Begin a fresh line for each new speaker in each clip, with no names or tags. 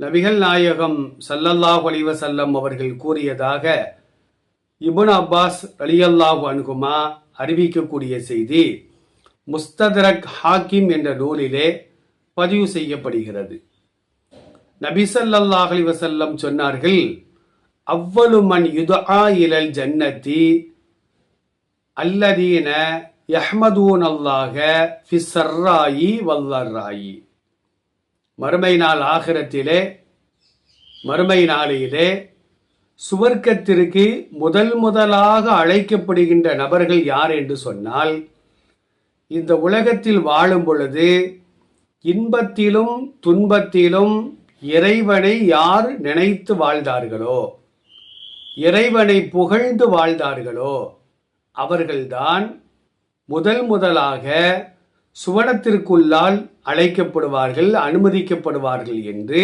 நபிகள் நாயகம் சல்லல்லாஹ் அலிவசல்லம் அவர்கள் கூறியதாக இபுன் அப்பாஸ் அலியல்லாஹ் அனுகுமா அறிவிக்கக்கூடிய செய்தி முஸ்ததரக் ஹாக்கிம் என்ற நூலிலே பதிவு செய்யப்படுகிறது. நபி ஸல்லல்லாஹு அலைஹி சொன்னார்கள் அவ்வளு மன் யுதஆ இலல் ஜன்னத்தி அல்லதீன யஹ்மதூன் அல்லாஹ ஃபிசர்ராயி வல்லர்ராயி மறுமை நாள் ஆகிரத்திலே மறுமை நாளையிலே சுவர்க்கத்திற்கு முதல் முதலாக அழைக்கப்படுகின்ற நபர்கள் யார் என்று சொன்னால் இந்த உலகத்தில் வாழும் பொழுது இன்பத்திலும் துன்பத்திலும் இறைவனை யார் நினைத்து வாழ்ந்தார்களோ இறைவனை புகழ்ந்து வாழ்ந்தார்களோ அவர்கள்தான் முதல் முதலாக சுவனத்திற்குள்ளால் அழைக்கப்படுவார்கள் அனுமதிக்கப்படுவார்கள் என்று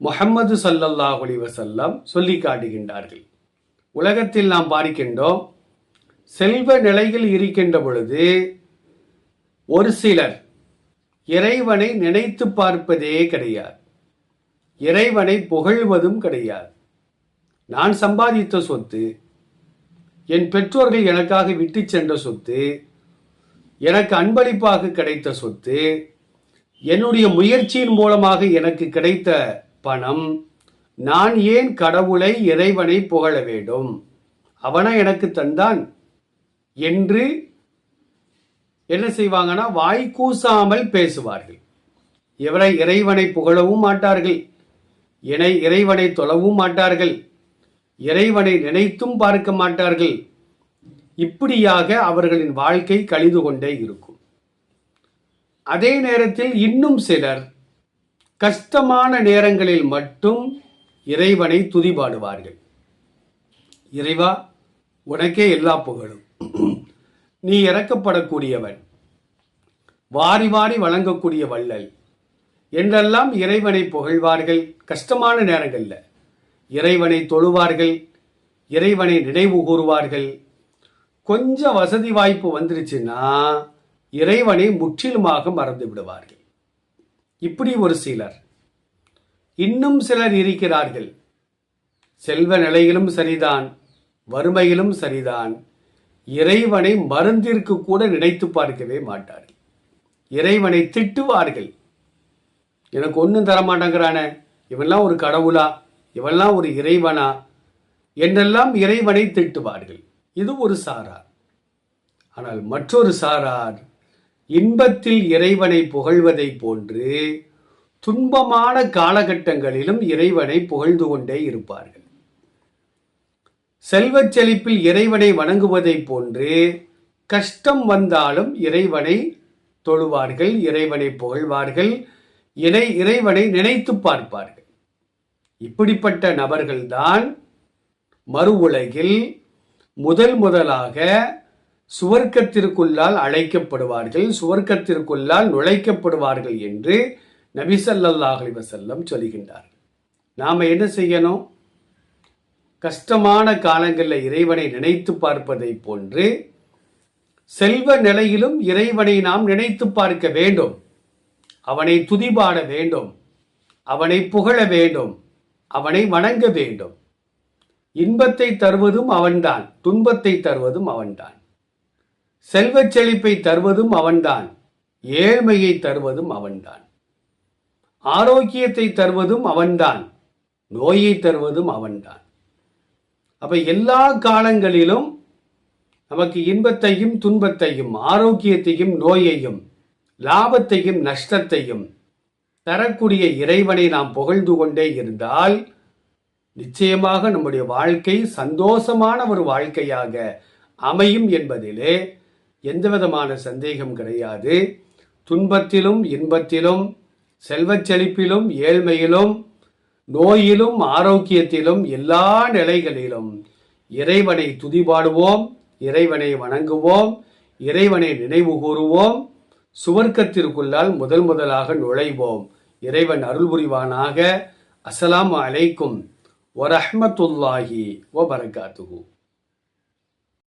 முகம்மது ஸல்லல்லாஹு வசல்லம் சொல்லி காட்டுகின்றார்கள். உலகத்தில் நாம் பார்க்கின்றோம் செல்வ நிலையில் இருக்கின்ற பொழுது ஒரு சிலர் இறைவனை நினைத்து பார்ப்பதே கிடையாது. இறைவனை புகழ்வதும் கிடையாது. நான் சம்பாதித்த சொத்து என் பெற்றோர்கள் எனக்காக விட்டு சென்ற சொத்து எனக்கு அன்பளிப்பாக கிடைத்த சொத்து என்னுடைய முயற்சியின் மூலமாக எனக்கு கிடைத்த பணம் நான் ஏன் கடவுளை இறைவனை புகழ வேண்டும்? அவனா எனக்கு தந்தான் என்று என்ன செய்வாங்கன்னா வாய் கூசாமல் பேசுவார்கள். இவரை இறைவனை புகழவும் மாட்டார்கள். இணை இறைவனை தொழவும் மாட்டார்கள். இறைவனை நினைத்தும் பார்க்க மாட்டார்கள். இப்படியாக அவர்களின் வாழ்க்கை கழிந்து கொண்டே இருக்கும். அதே நேரத்தில் இன்னும் சிலர் கஷ்டமான நேரங்களில் மட்டும் இறைவனை துதிபாடுவார்கள். இறைவா உனக்கே எல்லா புகழும். நீ இறக்கப்படக்கூடியவன். வாரி வாரி வழங்கக்கூடிய வள்ளல். என்றெல்லாம் இறைவனை புகழ்வார்கள். கஷ்டமான நேரங்களில் இறைவனை தொழுவார்கள். இறைவனை நினைவு கூறுவார்கள். கொஞ்சம் வசதி வாய்ப்பு வந்துருச்சுன்னா இறைவனை முற்றிலுமாக மறந்து விடுவார்கள். இப்படி ஒரு சிலர். இன்னும் சிலர் இருக்கிறார்கள். செல்வ நிலையிலும் சரிதான் வறுமையிலும் சரிதான். இறைவனை மருந்திற்கு கூட நினைத்து பார்க்கவே மாட்டார்கள். இறைவனை திட்டுவார்கள். எனக்கு ஒன்றும் தரமாட்டேங்கிறானே இவெல்லாம் ஒரு கடவுளா இவெல்லாம் ஒரு இறைவனா? என்றெல்லாம் இறைவனை திட்டுவார்கள். இது ஒரு சாரார். ஆனால் மற்றொரு சாரார் இன்பத்தில் இறைவனை புகழ்வதை போன்று துன்பமான காலகட்டங்களிலும் இறைவனை புகழ்ந்து கொண்டே இருப்பார்கள். செல்வச் செழிப்பில் இறைவனை வணங்குவதைப் போன்று கஷ்டம் வந்தாலும் இறைவனை தொழுவார்கள் இறைவனை புகழ்வார்கள் இறை இறைவனை நினைத்து பார்ப்பார்கள். இப்படிப்பட்ட நபர்கள்தான் மறு உலகில் முதல் முதலாக சுவர்க்கத்திற்குள்ளால் அழைக்கப்படுவார்கள் சுவர்க்கத்திற்குள்ளால் நுழைக்கப்படுவார்கள் என்று நபி வசல்லம் சொல்கின்றார் நாம் என்ன செய்யணும்? கஷ்டமான காலங்களில் இறைவனை நினைத்து பார்ப்பதை போன்று செல்வ நிலையிலும் இறைவனை நாம் நினைத்து பார்க்க வேண்டும். அவனை துதிபாட வேண்டும். அவனை புகழ வேண்டும். அவனை வணங்க வேண்டும். இன்பத்தை தருவதும் அவன்தான் துன்பத்தை தருவதும் அவன்தான். செல்வச் செழிப்பை தருவதும் அவன்தான் ஏழ்மையை தருவதும் அவன்தான். ஆரோக்கியத்தை தருவதும் அவன்தான் நோயை தருவதும் அவன்தான். அப்ப எல்லா காலங்களிலும் நமக்கு இன்பத்தையும் துன்பத்தையும் ஆரோக்கியத்தையும் நோயையும் லாபத்தையும் நஷ்டத்தையும் தரக்கூடிய இறைவனை நாம் புகழ்ந்து கொண்டே இருந்தால் நிச்சயமாக நம்முடைய வாழ்க்கை சந்தோஷமான ஒரு வாழ்க்கையாக அமையும் என்பதிலே எந்த விதமான சந்தேகம் கிடையாது. துன்பத்திலும் இன்பத்திலும் செல்வச் செழிப்பிலும் ஏழ்மையிலும் நோயிலும் ஆரோக்கியத்திலும் எல்லா நிலைகளிலும் இறைவனை துதிபாடுவோம் இறைவனை வணங்குவோம் இறைவனை நினைவு கூறுவோம் சுவர்க்கத்திற்குள்ளால் முதல் முதலாக நுழைவோம். இறைவன் அருள் புரிவானாக. அஸ்லாம் அலைக்கும். வரஹ்மத்துல்லாஹி வபரகாத்துஹு